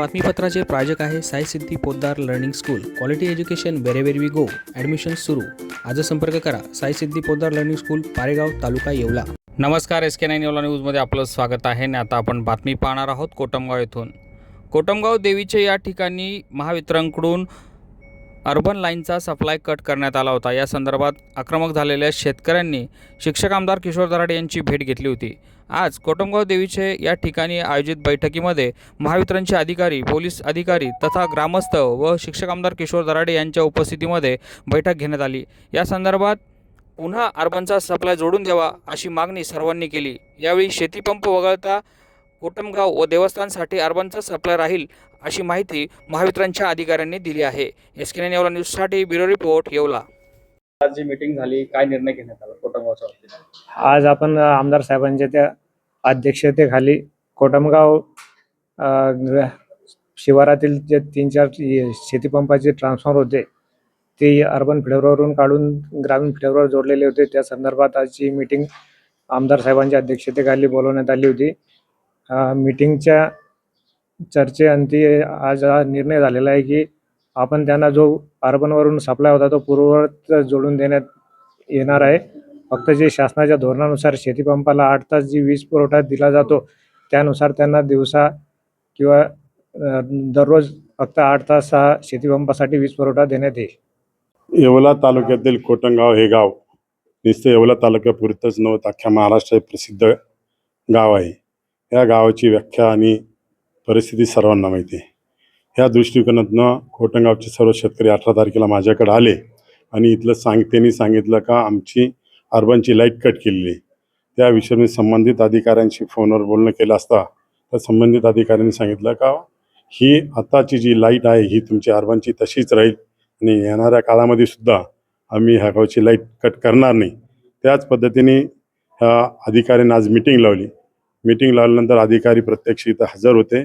बातमीपत्राचे प्रायोजक आहे Sai Siddhi Poddar learning school. Quality education wherever we go admission सुरू. आज संपर्क करा. Sai Siddhi Poddar learning school Paregaon taluka Yeola. नमस्कार एस के नाईन येवला न्यूजमध्ये आपलं स्वागत आहे. आणि आता आपण बातमी पाहणार आहोत कोटमगाव येथून. कोटमगाव देवीचे या ठिकाणी महावितरणकडून अर्बन लाईनचा सप्लाय कट करण्यात आला होता. या संदर्भात आक्रमक झालेल्या शेतकऱ्यांनी शिक्षक आमदार किशोर दराडे यांची भेट घेतली होती. आज कोटमगाव देवीचे या ठिकाणी आयोजित बैठकीमध्ये महावितरणचे अधिकारी पोलीस अधिकारी तथा ग्रामस्थ व शिक्षक आमदार किशोर दराडे यांच्या उपस्थितीमध्ये बैठक घेण्यात आली. या संदर्भात पुन्हा अर्बनचा सप्लाय जोडून द्यावा अशी मागणी सर्वांनी केली. यावेळी शेतीपंप वगळता कोटमगाव व देवस्थानसाठी अर्बनचा सप्लाय राहील अशी माहिती महावितरणच्या अधिकाऱ्यांनी दिली आहे. एस के येवला न्यूजसाठी ब्युरो रिपोर्ट येवला. आज जी मीटिंग झाली काय निर्णय घेण्यात आला कोटमगावच्या आज आपण आमदार साहेबांच्या त्या अध्यक्षतेखाली कोटमगाव शिवारातील जे तीन चार शेतीपंपाचे ट्रान्सफॉर्मर होते ते अर्बन फिडरवरून काढून ग्रामीण फिडरवर जोडलेले होते. त्या संदर्भात आजची मीटिंग आमदार साहेबांच्या अध्यक्षतेखाली बोलवण्यात आली होती. मीटिंगच्या चर्चेअंती आज हा निर्णय झालेला आहे की आपण त्यांना जो अर्बनवरून सप्लाय होता तो पूर्ववत जोडून देण्यात येणार आहे. फक्त जे शासनाच्या धोरणानुसार शेतीपंपाला आठ तास जी वीज पुरवठा दिला जातो त्यानुसार त्यांना दिवसा किंवा दररोज फक्त आठ तास हा शेतीपंपासाठी वीज पुरवठा देण्यात येईल. येवला तालुक्यातील कोटंगाव हे गाव नुसतं येवला तालुक्यापुरतंच नव्हतं. अख्ख्या महाराष्ट्रात प्रसिद्ध गाव आहे. या गावाची व्याख्या आणि परिस्थिती सर्वांना माहिती आहे. ह्या दृष्टिकोनातनं कोटंगावचे सर्व शेतकरी अठरा तारखेला माझ्याकडे आले आणि इथलं सांग त्यांनी सांगितलं का आमची अर्बनची लाइट कट केलेली. आहे. त्या विषयाने संबंधित अधिकाऱ्यांशी फोनवर बोलणं केलं असता तर संबंधित अधिकाऱ्यांनी सांगितलं का ही आताची जी लाइट आहे ही तुमची अर्बनची तशीच राहील आणि येणाऱ्या काळामध्ये सुद्धा आम्ही ह्या गावची लाइट कट करणार नाही. त्याच पद्धतीने ह्या अधिकाऱ्यांनी आज मिटिंग लावली. मिटिंग लावल्यानंतर अधिकारी प्रत्यक्ष इथं हजर होते.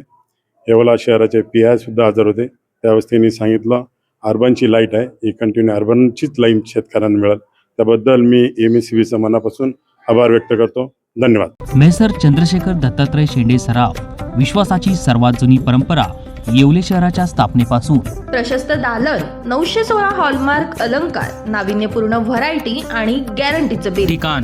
येवला शहराचे पी आय सुद्धा हजर होते. त्यावेळेस त्यांनी सांगितलं अर्बनची लाइट आहे. ही कंटिन्यू अर्बनचीच लाइट शेतकऱ्यांना मिळेल. त्याबद्दल मी एम एस सी बीचं मनापासून आभार व्यक्त करतो. धन्यवाद. मेसर चंद्रशेखर दत्तात्रय शेंडे सराव विश्वासाची सर्वात जुनी परंपरा येवले शहराच्या स्थापनेपासून. प्रशस्त दालन नऊशे सोळा हॉलमार्क अलंकार नाविन्यपूर्ण व्हरायटी आणि गॅरंटीचं बिल. ठिकाण.